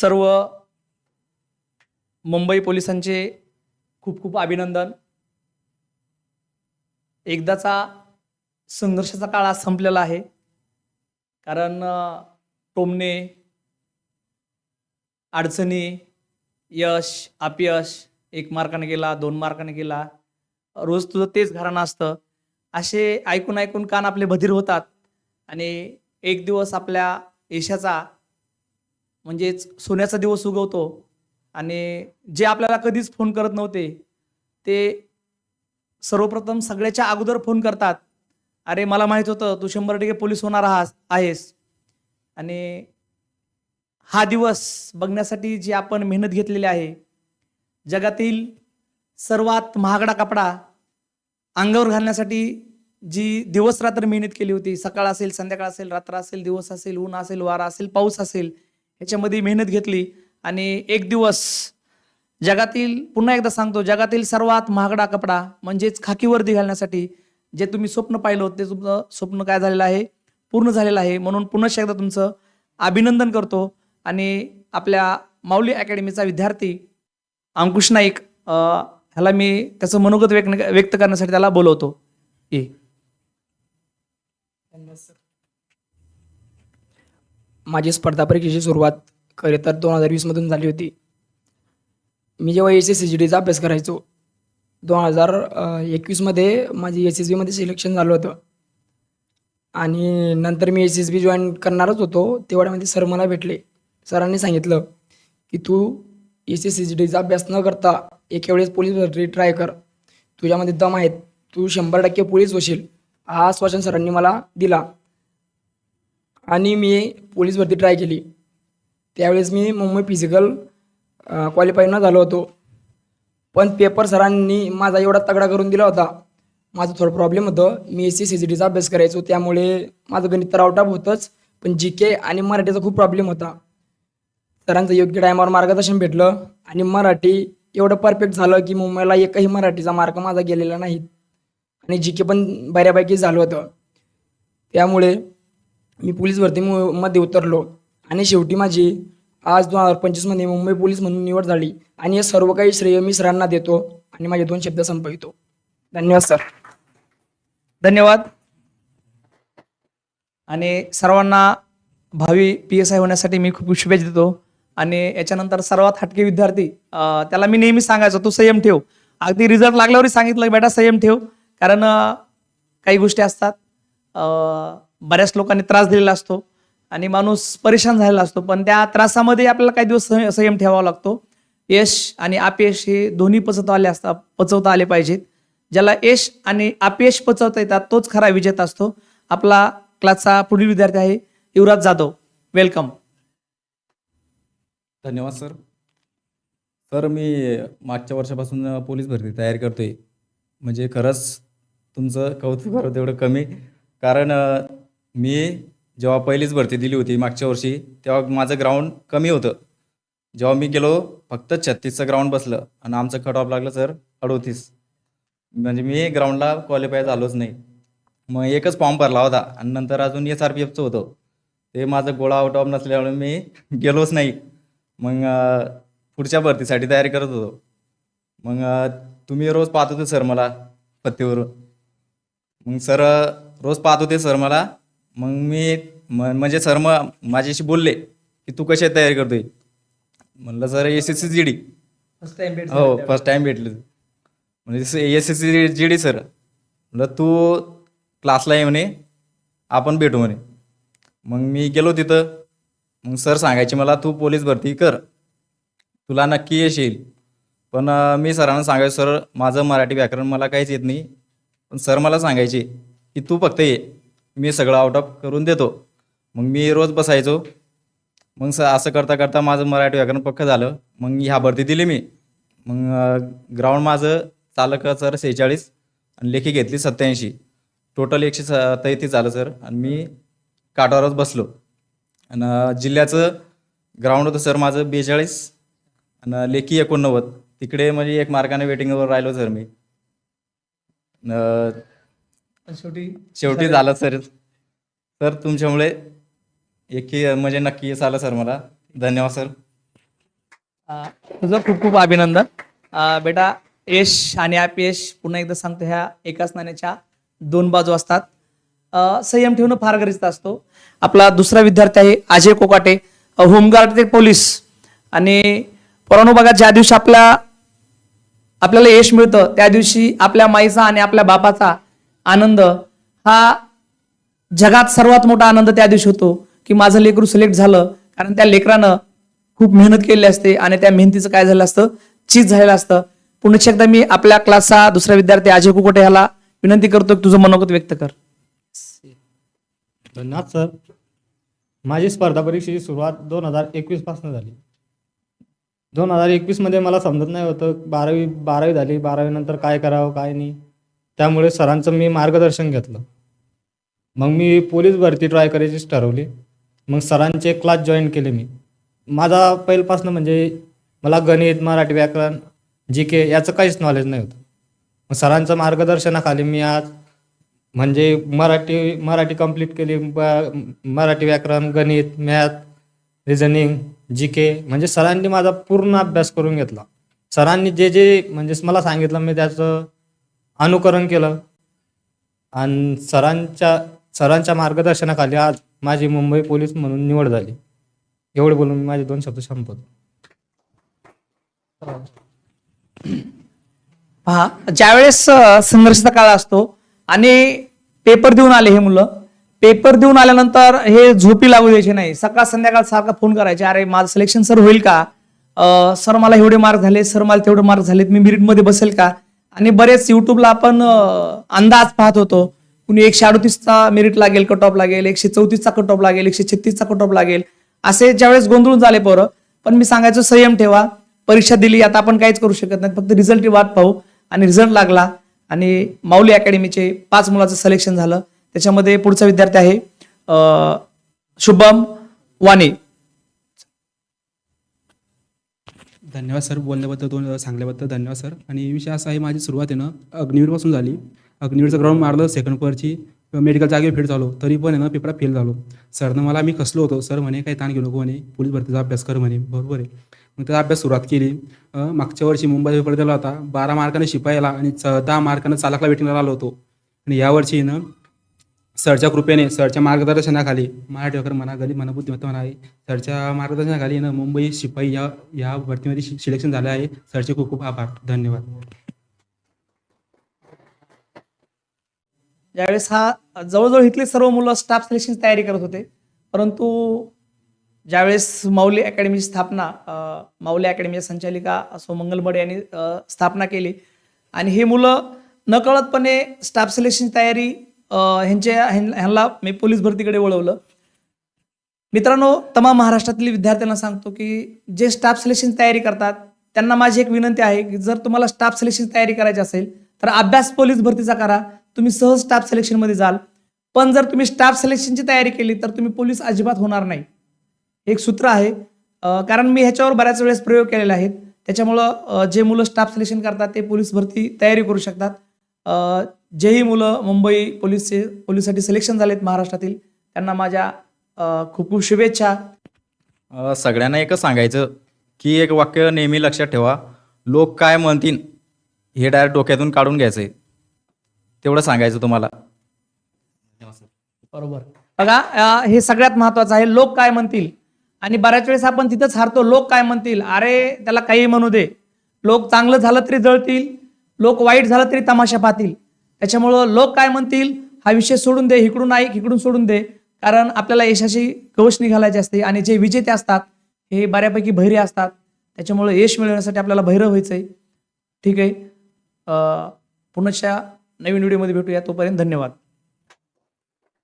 सर्व मुंबई पोलिसांचे खूप खूप अभिनंदन. एकदाचा संघर्षाचा काळ आज संपलेला आहे. कारण टोमणे अडचणी यश अपयश एक मार्काने गेला दोन मार्काने गेला. रोज तुझं तेच घराणं असतं. असे ऐकून ऐकून कान आपले बधीर होतात. आणि एक दिवस आपल्या यशाचा म्हणजेच सोन्याचा दिवस उगवतो. आणि जे आपल्याला कधीच फोन करत नव्हते ते सर्वप्रथम सगळ्याच्या अगोदर फोन करतात. अरे मला माहीत होतं तू शंभर टक्के पोलीस होणार आहास आहेस. आणि हा दिवस बघण्यासाठी जी आपण मेहनत घेतलेली आहे जगातील सर्वात महागडा कपडा अंगावर घालण्यासाठी जी दिवस रात्र मेहनत केली होती सकाळ असेल संध्याकाळ असेल रात्र असेल दिवस असेल ऊन असेल वारा असेल पाऊस असेल ह्याच्यामध्ये मेहनत घेतली आणि एक दिवस जगातील पुन्हा एकदा सांगतो जगातील सर्वात महागडा कपडा म्हणजेच खाकी वर्दी घालण्यासाठी जे तुम्ही स्वप्न पाहिलं होतं ते तुमचं स्वप्न काय झालेलं आहे पूर्ण झालेलं आहे. म्हणून पुन्हा एकदा तुमचं अभिनंदन करतो. आणि आपल्या माऊली अकॅडमीचा विद्यार्थी अंकुश नाईक ह्याला मी त्याचं मनोगत व्यक्त व्यक्त करण्यासाठी त्याला बोलवतो. ये. माझी स्पर्धा परीक्षेची सुरुवात खरे तर दोन हजार वीसमधून झाली होती. मी जेव्हा एस एस सी जी डीचा अभ्यास करायचो दोन हजार एकवीसमध्ये माझी एस एस बीमध्ये सिलेक्शन झालं होतं. आणि नंतर मी एस एस बी जॉईन करणारच होतो तेवढ्यामध्ये सर मला भेटले. सरांनी सांगितलं की तू एस एस सी जी डीचा अभ्यास न करता एका वेळेस पोलीस भरती ट्राय कर. तुझ्यामध्ये दम आहेत. तू शंभर टक्के पोलीस होशील. हा आश्वासन सरांनी मला दिला. आणि मी पोलीस भरती ट्राय केली. त्यावेळेस मी मुंबई फिजिकल क्वालिफाय न झालो होतो. पण पेपर सरांनी माझा एवढा तगडा करून दिला होता. माझं थोडं प्रॉब्लेम होतं. मी एस सी सी जी डीचा अभ्यास करायचो. त्यामुळे माझं गणित तर आउट ऑफ होतंच. पण जी के आणि मराठीचा खूप प्रॉब्लेम होता. सरांचं योग्य टायमावर मार्गदर्शन भेटलं. आणि मराठी एवढं परफेक्ट झालं की मुंबईला एकही मराठीचा मार्क माझा गेलेला नाही. आणि जी के पण बऱ्यापैकी झालं होतं. त्यामुळे मी पोलीस भरती मु- मध्ये उतरलो आणि शेवटी माझी आज दोन हजार पंचवीसमध्ये मुंबई पोलीस म्हणून निवड झाली आणि हे सर्व काही श्रेय मी सरांना देतो आणि माझे दोन शब्द संपवितो. धन्यवाद सर. धन्यवाद. आणि सर्वांना भावी पी एस आय होण्यासाठी मी खूप शुभेच्छा देतो. आणि याच्यानंतर सर्वात हटके विद्यार्थी त्याला मी नेहमी सांगायचो तू संयम ठेव. अगदी रिझल्ट लागल्यावरही सांगितलं बेटा संयम ठेव. कारण काही गोष्टी असतात. बऱ्याच लोकांनी त्रास दिलेला असतो आणि माणूस परेशान झालेला असतो. पण त्या त्रासामध्ये आपल्याला काही दिवस संयम ठेवावा लागतो. यश आणि अपयश हे दोन्ही पचवता आले असतात पचवता आले पाहिजेत. ज्याला यश आणि अपयश पचवता येतात तोच खरा विजेता असतो. आपला क्लासचा पुढील विद्यार्थी आहे युवराज जाधव. वेलकम धन्यवाद सर. सर मी मागच्या वर्षापासून पोलीस भरती तयारी करतोय. म्हणजे खरंच तुमचं कौतुक करावं तेवढं कमी. कारण मी जेव्हा पहिलीच भरती दिली होती मागच्या वर्षी तेव्हा माझं ग्राउंड कमी होतं. जेव्हा मी गेलो फक्त छत्तीसचं ग्राउंड बसलं आणि आमचं कट ऑफ लागलं सर अडोतीस. म्हणजे मी ग्राउंडला क्वालिफाय झालोच नाही. मग एकच फॉर्म भरला होता आणि नंतर अजून एस आर पी एफचं होतं. ते माझं गोळा आउट ऑफ नसल्यामुळे मी गेलोच नाही. मग पुढच्या भरतीसाठी तयारी करत होतो. मग तुम्ही रोज पाहत होते सर मला पत्तीवरून. मग सर रोज पाहत होते सर मला मग मी म्हणजे सर मग माझ्याशी बोलले की तू कशी तयारी करतोय? म्हणलं sir S S C G D first time भेट हो फर्स्ट टाइम भेटले. म्हणजे S S C G D sir. म्हणलं तू क्लासला ये म्हणे आपण भेटू म्हणे. मग मी गेलो तिथं. मग सर सांगायचे मला तू पोलीस भरती कर. तुला नक्की यश येईल पण मी सरांना सांगायचो सर माझं मराठी व्याकरण मला काहीच येत नाही. पण सर मला सांगायचे की तू फक्त ये. मी सगळं आउट ऑफ करून देतो. मग मी रोज बसायचो. मग स असं करता करता माझं मराठी व्याकरण पक्कं झालं. मग ह्या भरती दिली मी. मग ग्राउंड माझं चालक सर सेहेचाळीस आणि लेखी घेतली सत्याऐंशी टोटल एकशे सत्याऐंशी झालं सर. आणि मी काठावरच बसलो. आणि जिल्ह्याचं ग्राउंड होतं सर माझं बेचाळीस. आणि लेखी एकोणनव्वद. तिकडे म्हणजे एक मार्काने वेटिंगवर राहिलो सर मी. शेवटी शेवटी झालं. सर. सर तुमच्यामुळे एक म्हणजे नक्की यश आलं सर मला. धन्यवाद सर. अं, तुझं खूप खूप अभिनंदन. अं, बेटा यश आणि अपयश पुन्हा एकदा सांगतो ह्या एकाच नाण्याच्या दोन बाजू असतात. अं, संयम ठेवणं फार गरजेचं असतो. आपला दुसरा विद्यार्थी आहे अजय कोकाटे. अं, होमगार्डचे पोलीस. आणि परवानो बघा ज्या दिवशी आपल्या आपल्याला यश मिळतं त्या दिवशी आपल्या माईचा आणि आपल्या बापाचा आनंद. हा जगात सर्वात मोठा आनंद त्या दिवशी होतो की माझं लेकरू सिलेक्ट झालं. कारण त्या लेकरानं खूप मेहनत केलेली असते आणि त्या मेहनतीचं काय झालं असतं? चीज झालेलं असतं. पुन्हा एकदा मी आपल्या क्लासचा दुसरा विद्यार्थी अजय कुकोटे ह्याला विनंती करतो की तुझं मनोगत व्यक्त कर. धन्यवाद सर. माझी स्पर्धा परीक्षेची सुरुवात दोन हजार एकवीसपासून झाली. दोन हजार एकवीसमध्ये मला समजत नाही होतं बारावी बारावी झाली. बारावीनंतर काय करावं काय नाही. त्यामुळे सरांचं मी मार्गदर्शन घेतलं. मग मी पोलीस भरती ट्राय करायचीच ठरवली. मग सरांचे क्लास जॉईन केले मी. माझा पहिल्यापासून म्हणजे मला गणित मराठी व्याकरण जी के याचं काहीच नॉलेज नाही होतं. मग सरांचं मार्गदर्शनाखाली मी आज म्हणजे मराठी मराठी कंप्लीट केली. मराठी व्याकरण गणित मॅथ रिझनिंग जी के म्हणजे सरांनी माझा पूर्ण अभ्यास करून घेतला. सरांनी जे जे म्हणजे मला सांगितलं मी त्याचं अनुकरण केलं. आणि सरांच्या सरांच्या मार्गदर्शनाखाली आज माझी मुंबई पोलीस म्हणून निवड झाली. एवढे बोलून मी माझे दोन शब्द संपवतो. पहा ज्यावेळेस अ, संघर्षाचा काळ असतो आणि पेपर देऊन आले हे मुलं पेपर देऊन आल्यानंतर हे झोपी लागू द्यायचे नाही. सकाळ संध्याकाळ सारखा फोन करायचे अरे माझं सिलेक्शन सर होईल का? सर मला एवढे मार्क झाले सर मला तेवढे मार्क झालेत मी मिरिटमध्ये बसेल का? आणि बरेच युट्यूबला आपण अंदाज पाहत होतो. कुणी एकशे अडतीसचा मेरिट लागेल कट ऑफ लागेल एकशे चौतीसचा कट ऑफ लागेल एकशे छत्तीसचा कट ऑफ लागेल. असे ज्यावेळेस गोंधळून झाले पोरं पण मी सांगायचं संयम ठेवा. परीक्षा दिली आता आपण काहीच करू शकत नाही. फक्त रिझल्टची वाट पाहू. आणि रिझल्ट लागला. आणि माऊली अकॅडमीचे पाच मुलाचं सिलेक्शन झालं. त्याच्यामध्ये पुढचा विद्यार्थी आहे शुभम वाणी धन्यवाद सर बोलल्याबद्दल दोन सांगल्याबद्दल धन्यवाद सर. आणि विषय असा आहे माझी सुरुवात आहे ना अग्निवीरपासून झाली. अग्निवीरचं ग्राउंड मारलं सेकंड पेपरची मेडिकल जागे फेल झालो. तरी पण आहे ना पेपरात फेल झालो. सरनं मला मी खसलो होतो. सर म्हणे काही ताण घेऊ नको म्हणे. पोलीस भरतीचा अभ्यास कर म्हणे. बरोबर आहे. मग त्याचा अभ्यास सुरुवात केली. मागच्या वर्षी मुंबई पेपर दिला होता. बारा मार्काने शिपायला आणि च- दहा मार्कानं चालकला वेटिंगला आलो होतो. आणि यावर्षी ना सरच्या कृपेने सरच्या मार्गदर्शनाखाली मराठी व्याकरण म्हणा गणित म्हणा बुद्धिमत्ता म्हणा आहे सरच्या मार्गदर्शनाखाली ना मुंबई शिपाई या या भरतीमध्ये सिलेक्शन झालं आहे. सरचे खूप खूप आभार. धन्यवाद. ज्यावेळेस हा जवळजवळ इथले सर्व मुलं स्टाफ सिलेक्शन तयारी करत होते. परंतु ज्यावेळेस माऊली अकॅडमीची स्थापना माऊली अकॅडमीच्या संचालिका सोमंगल बडे यांनी स्थापना केली. आणि हे मुलं नकळतपणे स्टाफ सिलेक्शन तयारी ह्यांच्या ह्यां- ह्यांना मी पोलीस भरतीकडे वळवलं. मित्रांनो तमाम महाराष्ट्रातील विद्यार्थ्यांना सांगतो की जे स्टाफ सिलेक्शन तयारी करतात त्यांना माझी एक विनंती आहे की जर तुम्हाला स्टाफ सिलेक्शन तयारी करायची असेल तर अभ्यास पोलीस भरतीचा करा. तुम्ही सहज स्टाफ सिलेक्शनमध्ये जाल. पण जर तुम्ही स्टाफ सिलेक्शनची तयारी केली तर तुम्ही पोलीस अजिबात होणार नाही. एक सूत्र आहे. कारण मी ह्याच्यावर बऱ्याच वेळेस प्रयोग केलेले आहेत. त्याच्यामुळं जे मुलं स्टाफ सिलेक्शन करतात ते पोलीस भरती तयारी करू शकतात. जेही मुलं मुंबई पोलीसचे पोलीससाठी सिलेक्शन झालेत महाराष्ट्रातील त्यांना माझ्या अं, खूप खूप शुभेच्छा. अ, सगळ्यांना एकच सांगायचं की एक वाक्य नेहमी लक्षात ठेवा लोक काय म्हणतील हे डायरेक्ट डोक्यातून काढून घ्यायचं आहे तेवढं सांगायचं तुम्हाला. बरोबर. बघा अं, हे सगळ्यात महत्वाचं आहे लोक काय म्हणतील? आणि बऱ्याच वेळेस आपण तिथंच हारतो लोक काय म्हणतील? अरे त्याला काही म्हणू दे. लोक चांगलं झालं तरी जळतील लोक वाईट झालं तरी तमाशा पाहतील. त्याच्यामुळं लोक काय म्हणतील? हा विषय सोडून दे इकडून ऐक इकडून सोडून दे. कारण आपल्याला यशाची कवच निघालायची असते आणि जे विजेते असतात हे बऱ्यापैकी बहिरे असतात. त्याच्यामुळं यश मिळवण्यासाठी आपल्याला भैर व्हायचं आहे ठीक आहे. अं, नवीन व्हिडिओमध्ये भेटूया. तोपर्यंत धन्यवाद.